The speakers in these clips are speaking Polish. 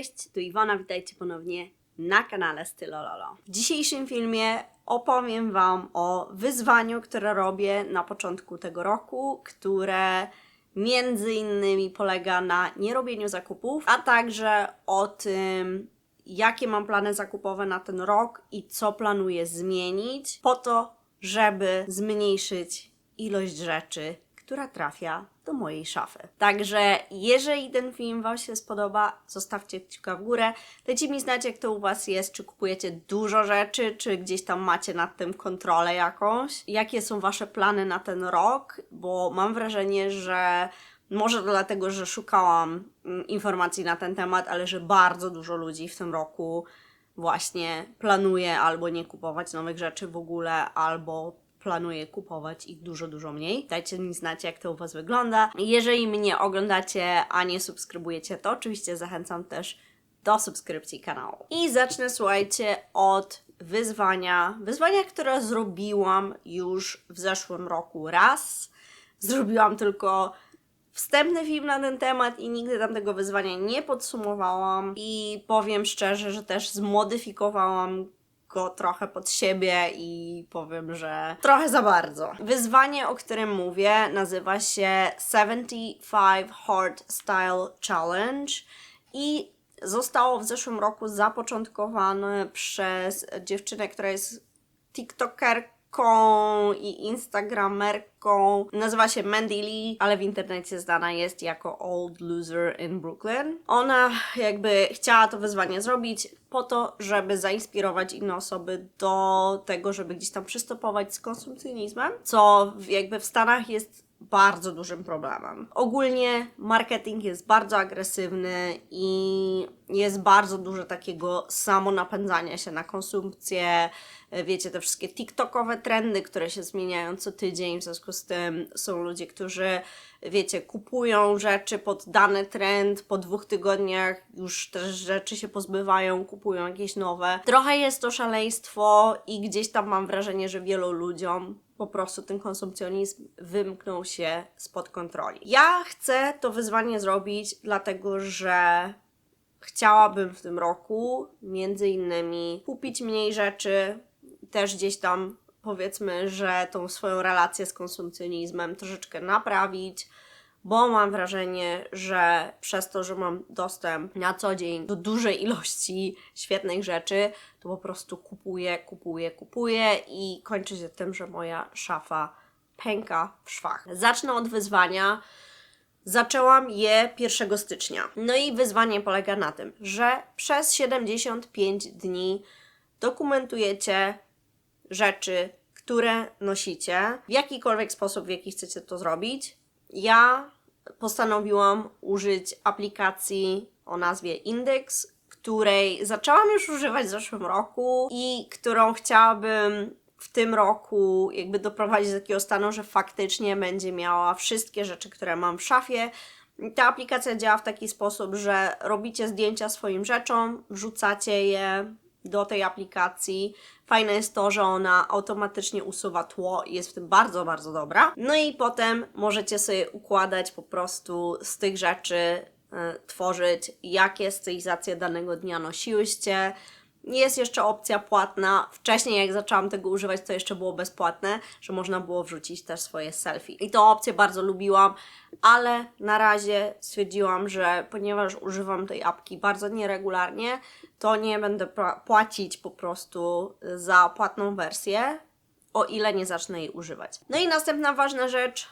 Cześć, tu Iwona, witajcie ponownie na kanale Stylololo. W dzisiejszym filmie opowiem Wam o wyzwaniu, które robię na początku tego roku, które między innymi polega na nierobieniu zakupów, a także o tym, jakie mam plany zakupowe na ten rok i co planuję zmienić po to, żeby zmniejszyć ilość rzeczy, która trafia do mojej szafy. Także jeżeli ten film Wam się spodoba, zostawcie kciuka w górę. Dajcie mi znać, jak to u Was jest, czy kupujecie dużo rzeczy, czy gdzieś tam macie nad tym kontrolę jakąś. Jakie są Wasze plany na ten rok, bo mam wrażenie, że może dlatego, że szukałam mm, informacji na ten temat, ale że bardzo dużo ludzi w tym roku właśnie planuje albo nie kupować nowych rzeczy w ogóle, albo planuje kupować ich dużo, dużo mniej. Dajcie mi znać, jak to u Was wygląda. Jeżeli mnie oglądacie, a nie subskrybujecie, to oczywiście zachęcam też do subskrypcji kanału. I zacznę, słuchajcie, od wyzwania. Wyzwania, które zrobiłam już w zeszłym roku raz. Zrobiłam tylko wstępny film na ten temat i nigdy tam tego wyzwania nie podsumowałam. I powiem szczerze, że też zmodyfikowałam go trochę pod siebie i powiem, że trochę za bardzo. Wyzwanie, o którym mówię, nazywa się 75 Hard Style Challenge i zostało w zeszłym roku zapoczątkowane przez dziewczynę, która jest TikTokerką i Instagramerką. Nazywa się Mandy Lee, ale w internecie znana jest jako Old Loser in Brooklyn. Ona jakby chciała to wyzwanie zrobić po to, żeby zainspirować inne osoby do tego, żeby gdzieś tam przystopować z konsumpcjonizmem, co jakby w Stanach jest bardzo dużym problemem. Ogólnie marketing jest bardzo agresywny i jest bardzo dużo takiego samonapędzania się na konsumpcję. E, Wiecie, te wszystkie TikTokowe trendy, które się zmieniają co tydzień, w związku z tym są ludzie, którzy, wiecie, kupują rzeczy pod dany trend, po dwóch tygodniach już te rzeczy się pozbywają, kupują jakieś nowe. Trochę jest to szaleństwo i gdzieś tam mam wrażenie, że wielu ludziom po prostu ten konsumpcjonizm wymknął się spod kontroli. Ja chcę to wyzwanie zrobić, dlatego że chciałabym w tym roku między innymi kupić mniej rzeczy, też gdzieś tam powiedzmy, że tą swoją relację z konsumpcjonizmem troszeczkę naprawić, bo mam wrażenie, że przez to, że mam dostęp na co dzień do dużej ilości świetnych rzeczy, to po prostu kupuję, kupuję, kupuję i kończy się tym, że moja szafa pęka w szwach. Zacznę od wyzwania. Zaczęłam je 1 stycznia. No i wyzwanie polega na tym, że przez 75 dni dokumentujecie rzeczy, które nosicie w jakikolwiek sposób, w jaki chcecie to zrobić. Ja postanowiłam użyć aplikacji o nazwie Index, której zaczęłam już używać w zeszłym roku i którą chciałabym w tym roku jakby doprowadzić do takiego stanu, że faktycznie będzie miała wszystkie rzeczy, które mam w szafie. Ta aplikacja działa w taki sposób, że robicie zdjęcia swoim rzeczom, wrzucacie je do tej aplikacji. Fajne jest to, że ona automatycznie usuwa tło i jest w tym bardzo, bardzo dobra. No i potem możecie sobie układać po prostu z tych rzeczy, y, tworzyć, jakie stylizacje danego dnia nosiłyście. Jest jeszcze opcja płatna. Wcześniej, jak zaczęłam tego używać, to jeszcze było bezpłatne, że można było wrzucić też swoje selfie. I tą opcję bardzo lubiłam, ale na razie stwierdziłam, że ponieważ używam tej apki bardzo nieregularnie, to nie będę pła- płacić po prostu za płatną wersję, o ile nie zacznę jej używać. No i następna ważna rzecz,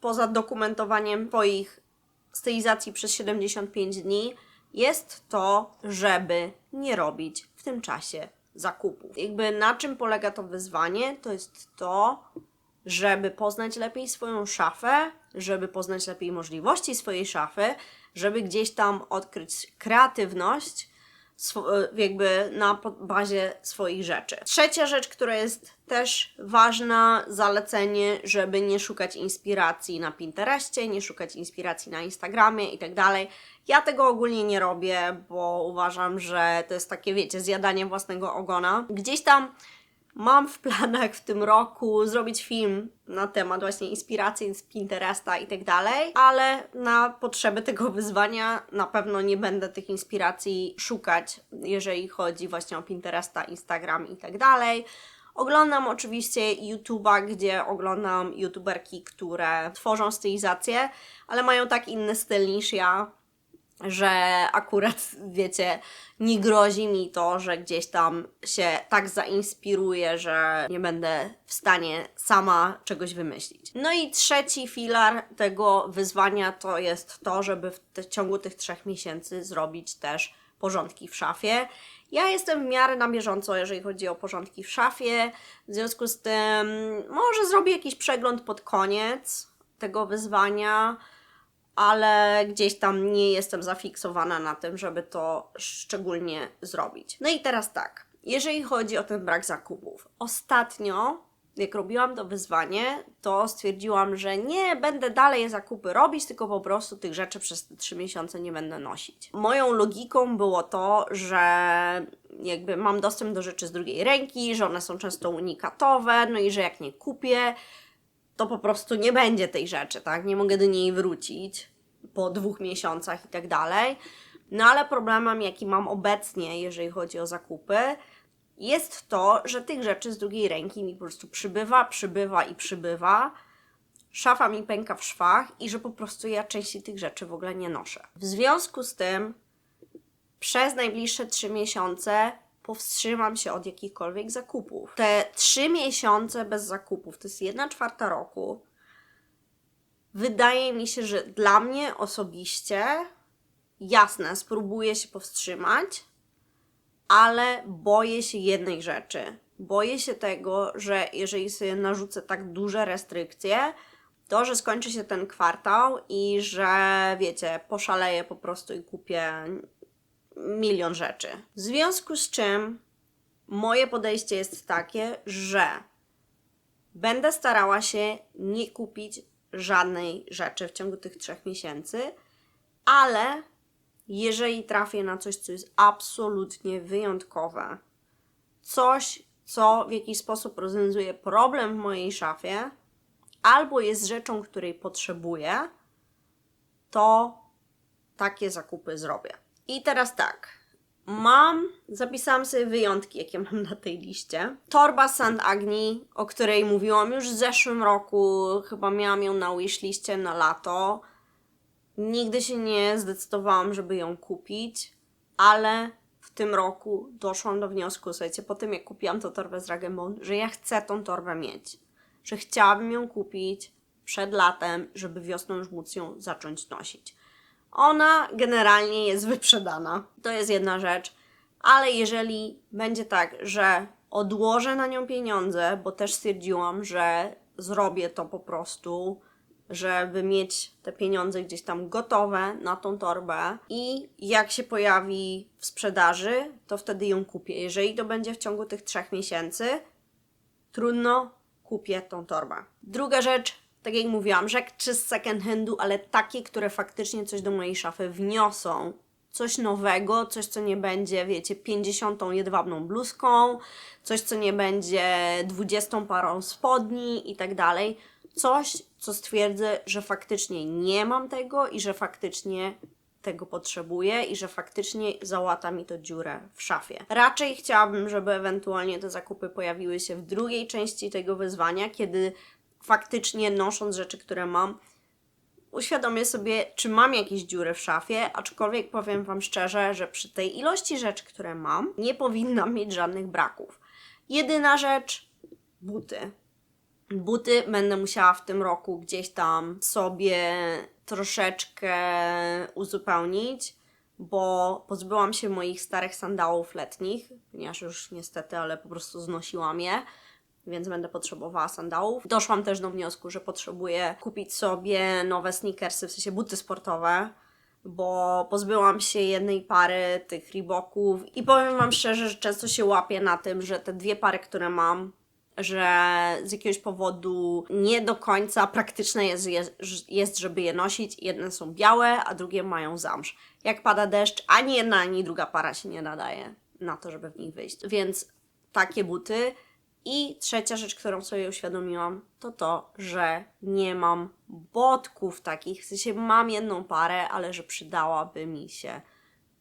poza dokumentowaniem Twoich stylizacji przez 75 dni, jest to, żeby nie robić w tym czasie zakupów. Jakby na czym polega to wyzwanie? To jest to, żeby poznać lepiej swoją szafę, żeby poznać lepiej możliwości swojej szafy, żeby gdzieś tam odkryć kreatywność, jakby na bazie swoich rzeczy. Trzecia rzecz, która jest też ważna, zalecenie, żeby nie szukać inspiracji na Pinterestie, nie szukać inspiracji na Instagramie i tak dalej. Ja tego ogólnie nie robię, bo uważam, że to jest takie, wiecie, zjadanie własnego ogona. Gdzieś tam Mam w planach w tym roku zrobić film na temat właśnie inspiracji z Pinteresta i tak dalej, ale na potrzeby tego wyzwania na pewno nie będę tych inspiracji szukać, jeżeli chodzi właśnie o Pinteresta, Instagram i tak dalej. Oglądam oczywiście YouTube'a, gdzie oglądam YouTuberki, które tworzą stylizację, ale mają tak inny styl niż ja, że akurat, wiecie, nie grozi mi to, że gdzieś tam się tak zainspiruję, że nie będę w stanie sama czegoś wymyślić. No i trzeci filar tego wyzwania to jest to, żeby w te, ciągu tych trzech miesięcy zrobić też porządki w szafie. Ja jestem w miarę na bieżąco, jeżeli chodzi o porządki w szafie. W związku z tym, może zrobię jakiś przegląd pod koniec tego wyzwania ale gdzieś tam nie jestem zafiksowana na tym, żeby to szczególnie zrobić. No i teraz tak, jeżeli chodzi o ten brak zakupów. Ostatnio, jak robiłam to wyzwanie, to stwierdziłam, że nie będę dalej zakupy robić, tylko po prostu tych rzeczy przez te trzy miesiące nie będę nosić. Moją logiką było to, że jakby mam dostęp do rzeczy z drugiej ręki, że one są często unikatowe, no i że jak nie kupię, to po prostu nie będzie tej rzeczy, tak? Nie mogę do niej wrócić po dwóch miesiącach i tak dalej. No ale problemem, jaki mam obecnie, jeżeli chodzi o zakupy, jest to, że tych rzeczy z drugiej ręki mi po prostu przybywa, przybywa i przybywa. Szafa mi pęka w szwach i że po prostu ja części tych rzeczy w ogóle nie noszę. W związku z tym przez najbliższe trzy miesiące powstrzymam się od jakichkolwiek zakupów. Te trzy miesiące bez zakupów, to jest jedna czwarta roku. Wydaje mi się, że dla mnie osobiście, jasne, spróbuję się powstrzymać, ale boję się jednej rzeczy. Boję się tego, że jeżeli sobie narzucę tak duże restrykcje, to, że skończy się ten kwartał i że, wiecie, poszaleję po prostu i kupię milion rzeczy. W związku z czym moje podejście jest takie, że będę starała się nie kupić żadnej rzeczy w ciągu tych trzech miesięcy, ale jeżeli trafię na coś, co jest absolutnie wyjątkowe, coś, co w jakiś sposób rozwiązuje problem w mojej szafie, albo jest rzeczą, której potrzebuję, to takie zakupy zrobię. I teraz tak. Mam, zapisałam sobie wyjątki, jakie mam na tej liście. Torba St. Agni, o której mówiłam już w zeszłym roku, chyba miałam ją na wishliście na lato. Nigdy się nie zdecydowałam, żeby ją kupić, ale w tym roku doszłam do wniosku, słuchajcie, po tym jak kupiłam tą torbę z Ragemon, że ja chcę tą torbę mieć. Że chciałabym ją kupić przed latem, żeby wiosną już móc ją zacząć nosić. Ona generalnie jest wyprzedana. To jest jedna rzecz. Ale jeżeli będzie tak, że odłożę na nią pieniądze, bo też stwierdziłam, że zrobię to po prostu, żeby mieć te pieniądze gdzieś tam gotowe na tą torbę i jak się pojawi w sprzedaży, to wtedy ją kupię. Jeżeli to będzie w ciągu tych trzech miesięcy, trudno, kupię tą torbę. Druga rzecz, tak jak mówiłam, rzeczy z second handu, ale takie, które faktycznie coś do mojej szafy wniosą. Coś nowego, coś, co nie będzie, wiecie, 50 jedwabną bluzką, coś, co nie będzie 20 parą spodni i tak dalej. Coś, co stwierdzę, że faktycznie nie mam tego i że faktycznie tego potrzebuję i że faktycznie załata mi to dziurę w szafie. Raczej chciałabym, żeby ewentualnie te zakupy pojawiły się w drugiej części tego wyzwania, kiedy faktycznie nosząc rzeczy, które mam, uświadomię sobie, czy mam jakieś dziury w szafie, aczkolwiek powiem Wam szczerze, że przy tej ilości rzeczy, które mam, nie powinnam mieć żadnych braków. Jedyna rzecz, buty. Buty będę musiała w tym roku gdzieś tam sobie troszeczkę uzupełnić, bo pozbyłam się moich starych sandałów letnich, ponieważ już niestety, ale po prostu znosiłam je więc będę potrzebowała sandałów. Doszłam też do wniosku, że potrzebuję kupić sobie nowe sneakersy, w sensie buty sportowe, bo pozbyłam się jednej pary tych Reeboków i powiem Wam szczerze, że często się łapię na tym, że te dwie pary, które mam, że z jakiegoś powodu nie do końca praktyczne jest, jest, żeby je nosić. Jedne są białe, a drugie mają zamsz. Jak pada deszcz, ani jedna, ani druga para się nie nadaje na to, żeby w nich wyjść. Więc takie buty I trzecia rzecz, którą sobie uświadomiłam, to to, że nie mam botków takich. W sensie mam jedną parę, ale że przydałaby mi się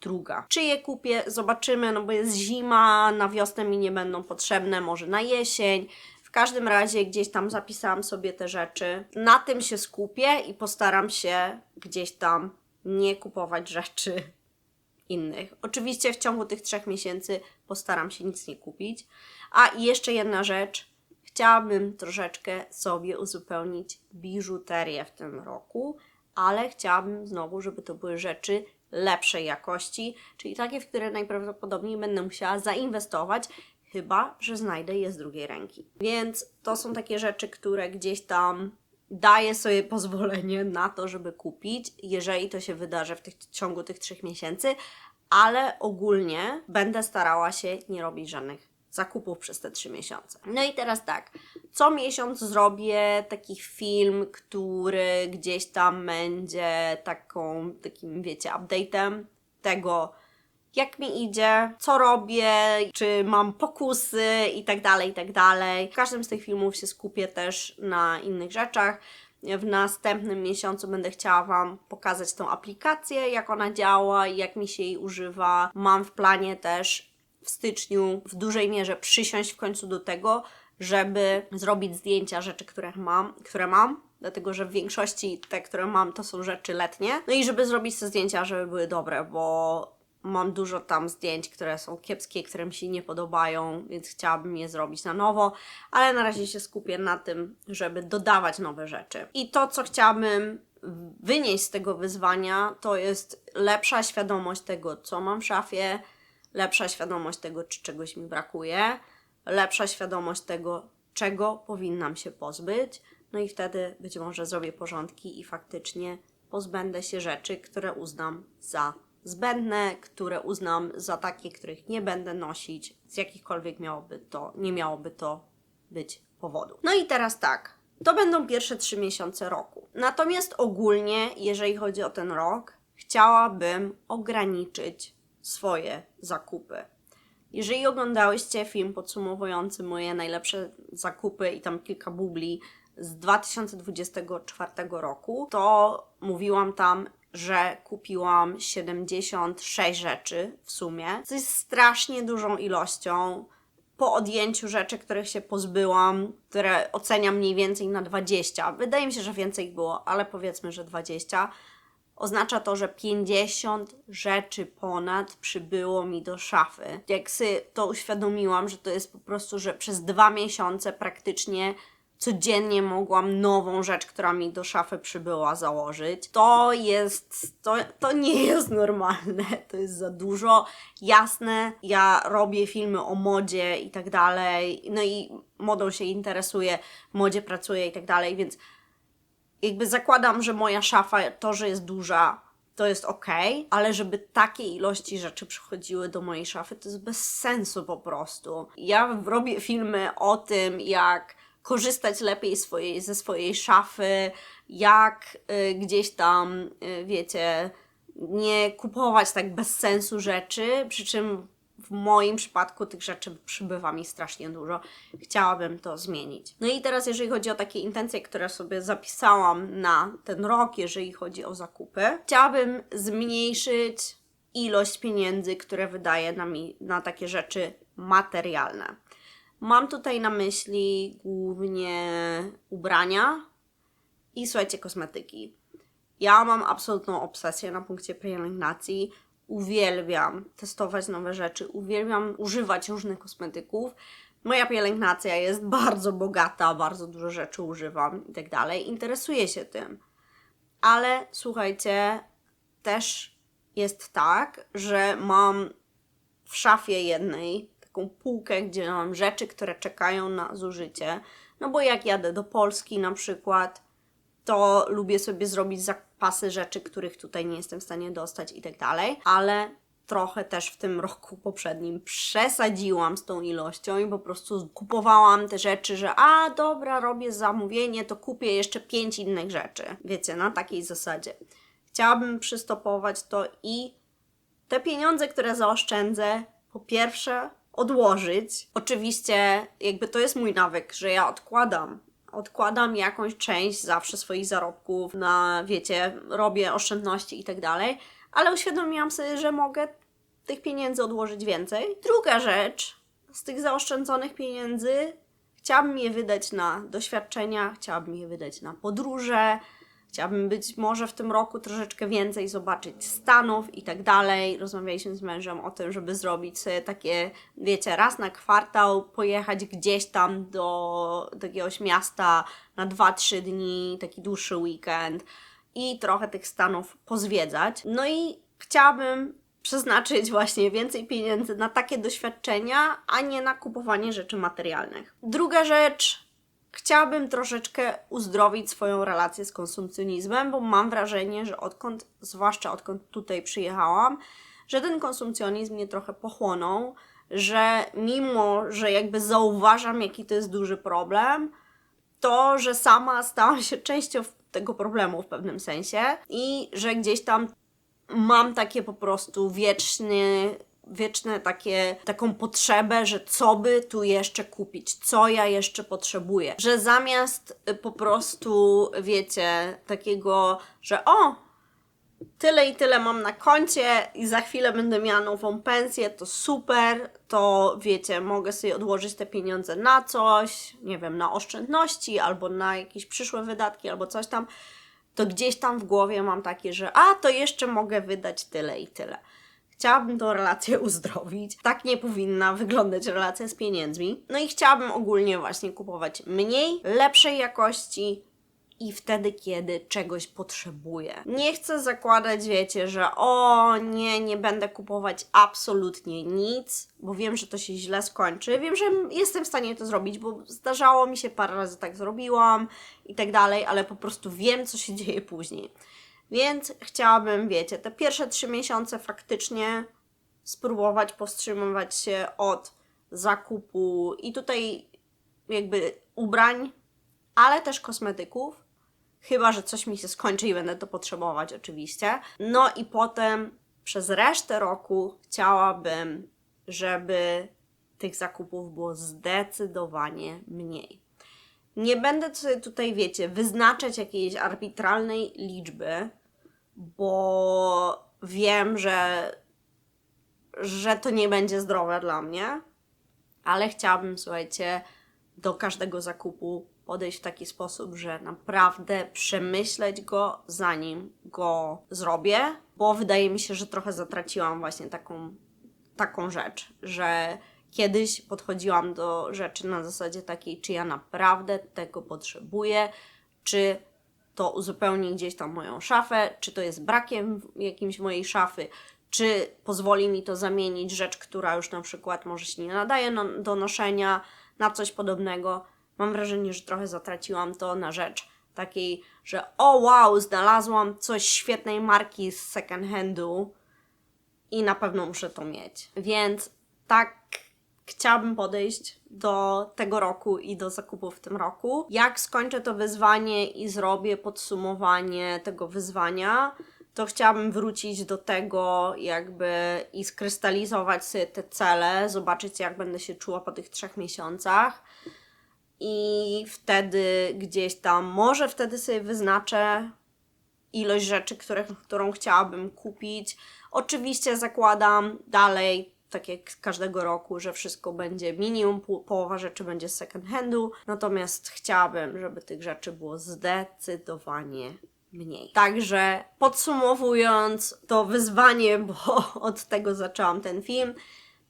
druga. Czy je kupię? Zobaczymy, no bo jest zima, na wiosnę mi nie będą potrzebne, może na jesień. W każdym razie gdzieś tam zapisałam sobie te rzeczy. Na tym się skupię i postaram się gdzieś tam nie kupować rzeczy innych. Oczywiście w ciągu tych trzech miesięcy postaram się nic nie kupić. A jeszcze jedna rzecz. Chciałabym troszeczkę sobie uzupełnić biżuterię w tym roku, ale chciałabym znowu, żeby to były rzeczy lepszej jakości, czyli takie, w które najprawdopodobniej będę musiała zainwestować, chyba że znajdę je z drugiej ręki. Więc to są takie rzeczy, które gdzieś tam daję sobie pozwolenie na to, żeby kupić, jeżeli to się wydarzy w, tych, w ciągu tych trzech miesięcy, ale ogólnie będę starała się nie robić żadnych zakupów przez te trzy miesiące. No i teraz tak, co miesiąc zrobię taki film, który gdzieś tam będzie taką, takim wiecie, update'em tego, jak mi idzie, co robię, czy mam pokusy i tak dalej, i tak dalej. W każdym z tych filmów się skupię też na innych rzeczach. W następnym miesiącu będę chciała Wam pokazać tą aplikację, jak ona działa i jak mi się jej używa. Mam w planie też w styczniu w dużej mierze przysiąść w końcu do tego, żeby zrobić zdjęcia rzeczy, które mam, które mam, dlatego że w większości te, które mam, to są rzeczy letnie. No i żeby zrobić te zdjęcia, żeby były dobre, bo mam dużo tam zdjęć, które są kiepskie, które mi się nie podobają, więc chciałabym je zrobić na nowo, ale na razie się skupię na tym, żeby dodawać nowe rzeczy. I to, co chciałabym wynieść z tego wyzwania, to jest lepsza świadomość tego, co mam w szafie, lepsza świadomość tego, czy czegoś mi brakuje, lepsza świadomość tego, czego powinnam się pozbyć, no i wtedy być może zrobię porządki i faktycznie pozbędę się rzeczy, które uznam za zbędne, które uznam za takie, których nie będę nosić, z jakichkolwiek miałoby to, nie miałoby to być powodu. No i teraz tak, to będą pierwsze trzy miesiące roku. Natomiast ogólnie, jeżeli chodzi o ten rok, chciałabym ograniczyć swoje zakupy. Jeżeli oglądałyście film podsumowujący moje najlepsze zakupy i tam kilka bubli z 2024 roku, to mówiłam tam, że kupiłam 76 rzeczy w sumie, co jest strasznie dużą ilością. Po odjęciu rzeczy, których się pozbyłam, które oceniam mniej więcej na 20, wydaje mi się, że więcej było, ale powiedzmy, że 20, oznacza to, że 50 rzeczy ponad przybyło mi do szafy. Jak sobie to uświadomiłam, że to jest po prostu, że przez dwa miesiące praktycznie codziennie mogłam nową rzecz, która mi do szafy przybyła, założyć. To jest, to, to nie jest normalne, to jest za dużo. Jasne, ja robię filmy o modzie i tak dalej, no i modą się interesuję, w modzie pracuję i tak dalej, więc jakby zakładam, że moja szafa, to, że jest duża, to jest ok, ale żeby takie ilości rzeczy przychodziły do mojej szafy, to jest bez sensu po prostu. Ja robię filmy o tym, jak korzystać lepiej swojej, ze swojej szafy, jak y, gdzieś tam, y, wiecie, nie kupować tak bez sensu rzeczy, przy czym w moim przypadku tych rzeczy przybywa mi strasznie dużo. Chciałabym to zmienić. No i teraz, jeżeli chodzi o takie intencje, które sobie zapisałam na ten rok, jeżeli chodzi o zakupy, chciałabym zmniejszyć ilość pieniędzy, które wydaję na, mi, na takie rzeczy materialne. Mam tutaj na myśli głównie ubrania i słuchajcie, kosmetyki. Ja mam absolutną obsesję na punkcie pielęgnacji. Uwielbiam testować nowe rzeczy, uwielbiam używać różnych kosmetyków. Moja pielęgnacja jest bardzo bogata, bardzo dużo rzeczy używam i tak dalej. Interesuję się tym. Ale słuchajcie, też jest tak, że mam w szafie jednej taką półkę, gdzie mam rzeczy, które czekają na zużycie. No bo jak jadę do Polski na przykład, to lubię sobie zrobić zapasy rzeczy, których tutaj nie jestem w stanie dostać i tak dalej, ale trochę też w tym roku poprzednim przesadziłam z tą ilością i po prostu kupowałam te rzeczy, że a dobra, robię zamówienie, to kupię jeszcze pięć innych rzeczy. Wiecie, na takiej zasadzie. Chciałabym przystopować to i te pieniądze, które zaoszczędzę, po pierwsze odłożyć. Oczywiście, jakby to jest mój nawyk, że ja odkładam. Odkładam jakąś część zawsze swoich zarobków na, wiecie, robię oszczędności i tak dalej, ale uświadomiłam sobie, że mogę tych pieniędzy odłożyć więcej. Druga rzecz, z tych zaoszczędzonych pieniędzy chciałabym je wydać na doświadczenia, chciałabym je wydać na podróże, chciałabym być może w tym roku troszeczkę więcej zobaczyć Stanów i tak dalej. Rozmawialiśmy z mężem o tym, żeby zrobić sobie takie, wiecie, raz na kwartał pojechać gdzieś tam do, do jakiegoś miasta na 2-3 dni, taki dłuższy weekend i trochę tych Stanów pozwiedzać. No i chciałabym przeznaczyć właśnie więcej pieniędzy na takie doświadczenia, a nie na kupowanie rzeczy materialnych. Druga rzecz, chciałabym troszeczkę uzdrowić swoją relację z konsumpcjonizmem, bo mam wrażenie, że odkąd, zwłaszcza odkąd tutaj przyjechałam, że ten konsumpcjonizm mnie trochę pochłonął, że mimo, że jakby zauważam, jaki to jest duży problem, to, że sama stałam się częścią tego problemu w pewnym sensie i że gdzieś tam mam takie po prostu wieczny, wieczne takie, taką potrzebę, że co by tu jeszcze kupić, co ja jeszcze potrzebuję. Że zamiast y, po prostu, wiecie, takiego, że o, tyle i tyle mam na koncie i za chwilę będę miała nową pensję, to super, to wiecie, mogę sobie odłożyć te pieniądze na coś, nie wiem, na oszczędności albo na jakieś przyszłe wydatki albo coś tam, to gdzieś tam w głowie mam takie, że a, to jeszcze mogę wydać tyle i tyle. Chciałabym tą relację uzdrowić. Tak nie powinna wyglądać relacja z pieniędzmi. No i chciałabym ogólnie właśnie kupować mniej, lepszej jakości, i wtedy, kiedy czegoś potrzebuję. Nie chcę zakładać, wiecie, że o nie, nie będę kupować absolutnie nic, bo wiem, że to się źle skończy. Wiem, że jestem w stanie to zrobić, bo zdarzało mi się parę razy tak zrobiłam i tak dalej, ale po prostu wiem, co się dzieje później. Więc chciałabym, wiecie, te pierwsze trzy miesiące faktycznie spróbować powstrzymywać się od zakupu i tutaj jakby ubrań, ale też kosmetyków, Chyba, że coś mi się skończy i będę to potrzebować, oczywiście. No i potem przez resztę roku chciałabym, żeby tych zakupów było zdecydowanie mniej. Nie będę tutaj, wiecie, wyznaczać jakiejś arbitralnej liczby, bo wiem, że, że to nie będzie zdrowe dla mnie, ale chciałabym, słuchajcie, do każdego zakupu podejść w taki sposób, że naprawdę przemyśleć go, zanim go zrobię, bo wydaje mi się, że trochę zatraciłam właśnie taką, taką rzecz, że kiedyś podchodziłam do rzeczy na zasadzie takiej, czy ja naprawdę tego potrzebuję, czy to uzupełni gdzieś tam moją szafę, czy to jest brakiem jakimś mojej szafy, czy pozwoli mi to zamienić rzecz, która już na przykład może się nie nadaje do noszenia, na coś podobnego mam wrażenie, że trochę zatraciłam to na rzecz takiej, że o wow, znalazłam coś świetnej marki z second handu i na pewno muszę to mieć. Więc tak chciałabym podejść do tego roku i do zakupów w tym roku. Jak skończę to wyzwanie i zrobię podsumowanie tego wyzwania, to chciałabym wrócić do tego jakby i skrystalizować sobie te cele, zobaczyć jak będę się czuła po tych trzech miesiącach i wtedy gdzieś tam, może wtedy sobie wyznaczę ilość rzeczy, które, którą chciałabym kupić. Oczywiście zakładam dalej, tak jak każdego roku, że wszystko będzie minimum, połowa rzeczy będzie z second handu, natomiast chciałabym, żeby tych rzeczy było zdecydowanie mniej. Także podsumowując to wyzwanie, bo od tego zaczęłam ten film,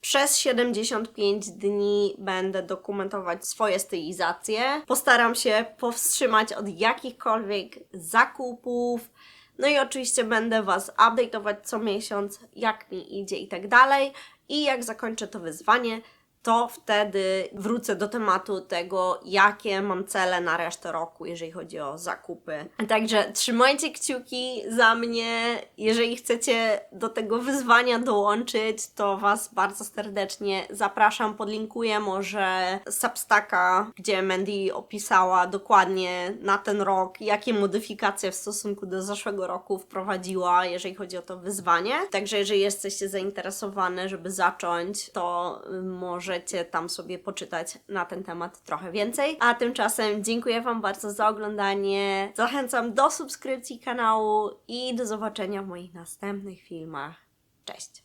przez 75 dni będę dokumentować swoje stylizacje. Postaram się powstrzymać od jakichkolwiek zakupów. No i oczywiście będę Was update'ować co miesiąc, jak mi idzie i tak dalej. I jak zakończę to wyzwanie, to wtedy wrócę do tematu tego, jakie mam cele na resztę roku, jeżeli chodzi o zakupy. Także trzymajcie kciuki za mnie. Jeżeli chcecie do tego wyzwania dołączyć, to Was bardzo serdecznie zapraszam. Podlinkuję może Substacka, gdzie Mandy opisała dokładnie na ten rok, jakie modyfikacje w stosunku do zeszłego roku wprowadziła, jeżeli chodzi o to wyzwanie. Także jeżeli jesteście zainteresowane, żeby zacząć, to y, możecie tam sobie poczytać na ten temat trochę więcej. A tymczasem dziękuję Wam bardzo za oglądanie. Zachęcam do subskrypcji kanału i do zobaczenia w moich następnych filmach. Cześć!